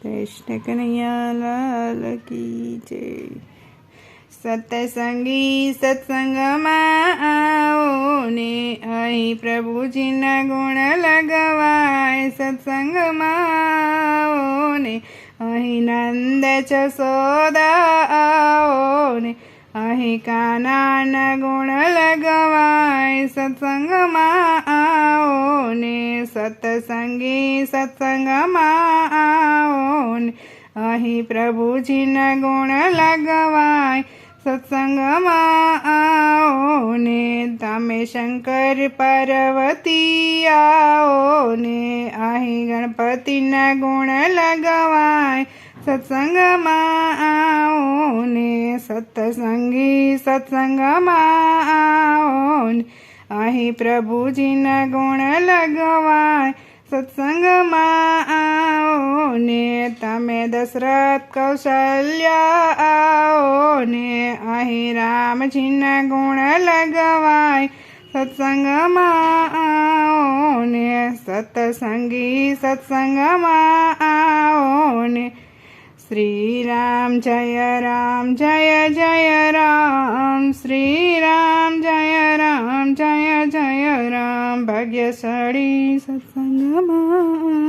કૃષ્ણ કનૈયા લાલ કી જય સત્સંગી સત્સંગમાં આવો ને અહીં પ્રભુજીના ગુણ લગવાય સત્સંગમાં આવો ને અહીં નંદ જસોદા આવો ને અહીં કાનાના ગુણ લગવાય સત્સંગમાં સત્સંગી સત્સંગમાં આવો ને અહીં પ્રભુજીના ગુણ લગવાય સત્સંગમાં આવો ને તમે શંકર પાર્વતી આવો ને અહીં ગણપતિના ગુણ લગવાય સત્સંગમાં આવો ને સત્સંગી સત્સંગમાં આવો ને અહીં પ્રભુજીના ગુણ લગવાય સત્સંગમાં આવો ને તમે દશરથ કૌશલ્યા આવો ને અહીં રામજીના ગુણ લગવાય. સત્સંગમાં આવો ને સત્સંગી સત્સંગમાં આવો ને. શ્રી રામ જય રામ જય જય રામ. શ્રી રામ જય ભાગ્યશાળી સત્સંગમાં.